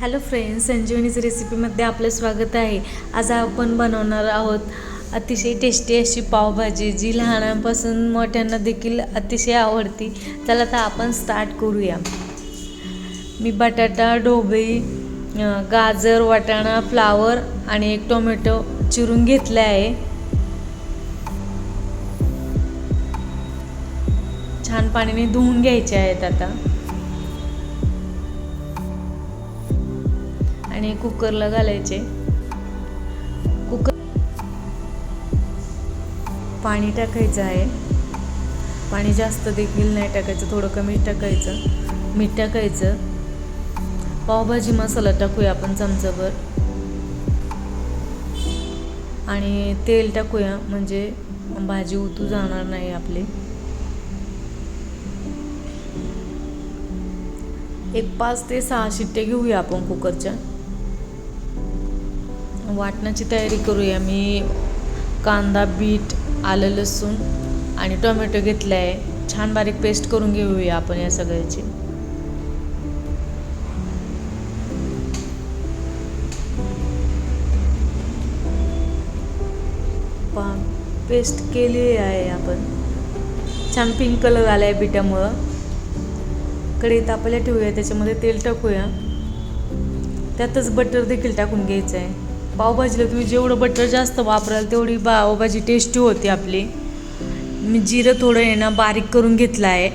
Hello friends संजीवनीच रेसिपीमध्ये आपलं स्वागत आहे. आज आपण बनवणार आहोत अतिशय टेस्टी अशी पावभाजी जी लहानांपासून मोठ्यांना देखील अतिशय आवडती. चला तर आपण स्टार्ट करूया. मी बटाटा ढोबळी गाजर वाटाणा फ्लावर आणि एक टोमॅटो चिरून घेतले आहे. छान पाण्याने धुवून घ्यायचे आहेत आता. आणि कुकरला घालायचे. कुकर पाणी टाकायचं आहे. पाणी जास्त देखील नाही टाकायचं थोडं कमी टाकायचं. मीठ टाकायचं. पावभाजी मसाला टाकूया आपण चमचाभर. आणि तेल टाकूया म्हणजे भाजी उतू जाणार नाही आपली. एक पाच ते सहा शिट्टे घेऊया आपण कुकरच्या. वाटणाची तयारी करूया. मी कांदा बीट आलं लसूण आणि टोमॅटो घेतलं आहे छान बारीक पेस्ट करून घेऊया आपण या सगळ्याची. पेस्ट केली आहे आपण. छान पिंक कलर आला आहे बिटामुळं. कढई तापायला ठेवूया त्याच्यामध्ये तेल टाकूया. त्यातच बटर देखील टाकून घ्यायचं आहे पावभाजीला तुम्ही जेवढं बटर जास्त वापराल तेवढी पावभाजी टेस्टी होती आपली. मी जिरं थोडं आहे ना बारीक करून घेतलं आहे.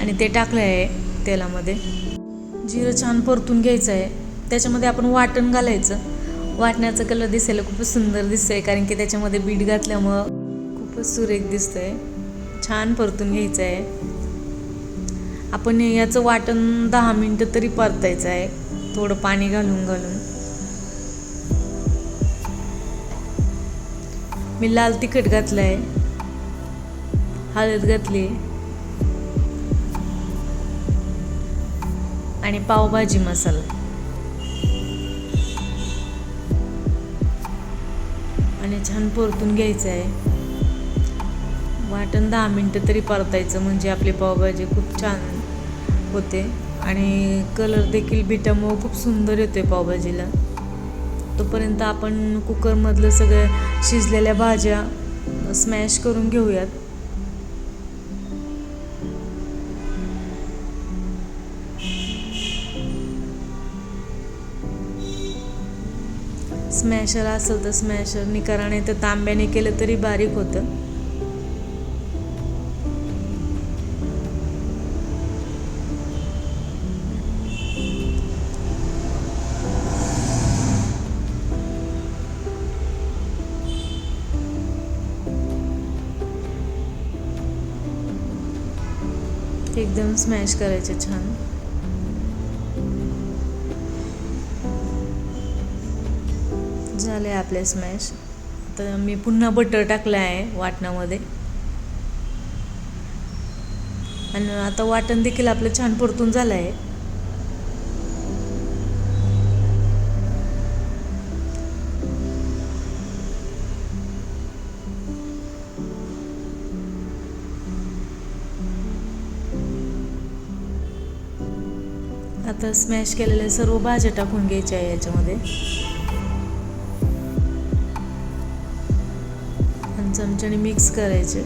आणि ते टाकलं आहे तेलामध्ये. जिरं छान परतून घ्यायचं आहे. त्याच्यामध्ये आपण वाटण घालायचं. वाटण्याचा कलर दिसायला खूपच सुंदर दिसतंय कारण की त्याच्यामध्ये बीट घातल्यामुळं खूपच सुरेख दिसतंय. छान परतून घ्यायचं आहे. आपण याचं वाटण दहा मिनटं तरी परतायचं आहे. थोडं पाणी घालून घालून. मी लाल तिखट घातलं आहे हळद घातली. आणि पावभाजी मसाला. आणि छान परतून घ्यायचं आहे वाटण दहा मिनटं तरी परतायचं म्हणजे आपली पावभाजी खूप छान होते. आणि कलर देखील बिटामुळं खूप सुंदर येतोय पावभाजीला. तोपर्यंत आपण कुकरमधलं सगळं शिजलेल्या भाज्या स्मॅश करून घेऊयात. स्मॅशर असेल तर स्मॅशर करा नाही तर तांब्याने केलं तरी बारीक होतं. एकदम स्मॅश करायचे छान. झाले आपले स्मॅश तर मी पुन्हा बटर टाकलं आहे वाटणामध्ये. आणि आता वाटण देखील आपलं छान परतून झालं आहे आता स्मॅश केलेल्या सर्व भाज्या टाकून घ्यायच्या आहे याच्यामध्ये. आणि चमच्याने मिक्स करायचे.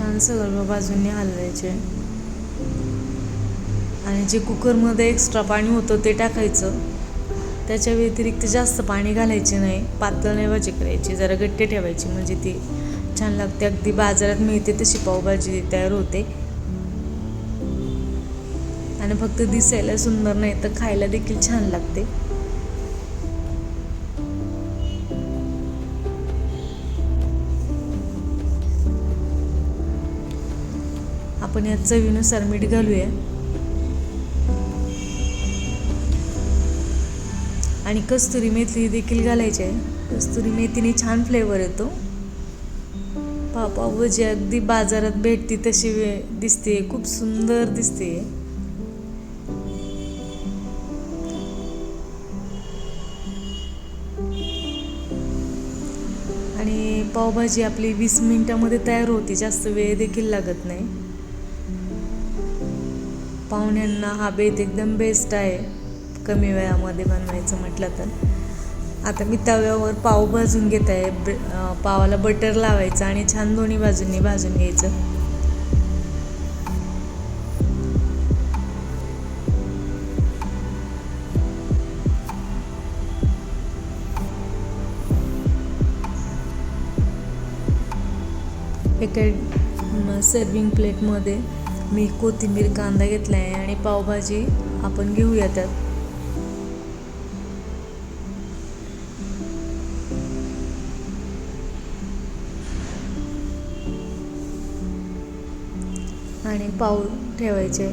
छान सर्व बाजूंनी हलवायचे. आणि जे कुकरमध्ये एक्स्ट्रा पाणी होतं ते टाकायचं. त्याच्या व्यतिरिक्त जास्त पाणी घालायचे नाही. पातळ नाही भाजी करायची जरा गट्टे ठेवायची. म्हणजे ती छान लागते. अगदी बाजारात मिळते तशी पावभाजी तयार होते. आणि फक्त दिसायला सुंदर नाही तर खायला देखील छान लागते. आपण यात चवीनुसार मीठ घालूया. आणि कस्तुरी मेथी देखील घालायची आहे. कस्तुरी मेथीने छान फ्लेवर येतो. पाव पावभाजी अगदी बाजारात भेटती तशी वे दिसते खूप सुंदर दिसते आणि पावभाजी आपली वीस मिनिटामध्ये तयार होते. जास्त वेळ देखील लागत नाही. पाहुण्यांना हा बेत एकदम बेस्ट आहे. कमी वेळामध्ये बनवायचं म्हटलं तर. आता मी तव्यावर पाव भाजून घेत आहे. ब पावाला बटर लावायचं आणि छान दोन्ही बाजूंनी भाजून घ्यायचं. एका सर्विंग प्लेटमध्ये मी कोथिंबीर कांदा घेतला आहे आणि पावभाजी आपण घेऊया त्यात. आणि पाव ठेवायचे.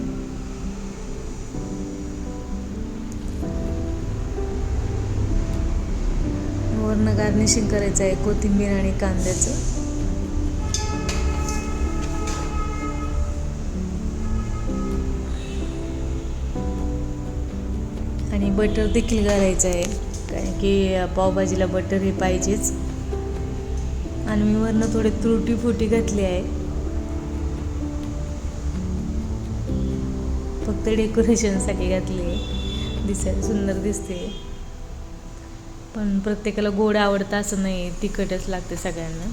वरनं गार्निशिंग करायचं आहे कोथिंबीर आणि कांद्याचं. बटर देखील घालायचं आहे. कारण की पावभाजीला बटर हे पाहिजेच. आणि मी वरनं थोडे त्रुटी फुटी घातली आहे. फक्त डेकोरेशनसाठी घातली आहे. दिसायला सुंदर दिसते. पण प्रत्येकाला गोड आवडतं असं नाही तिखटच लागते सगळ्यांना.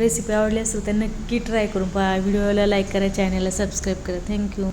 रेसिपी आवडली असेल तर नक्की ट्राय करून पहा. व्हिडिओला लाईक करा चॅनलला सबस्क्राईब करा. थँक्यू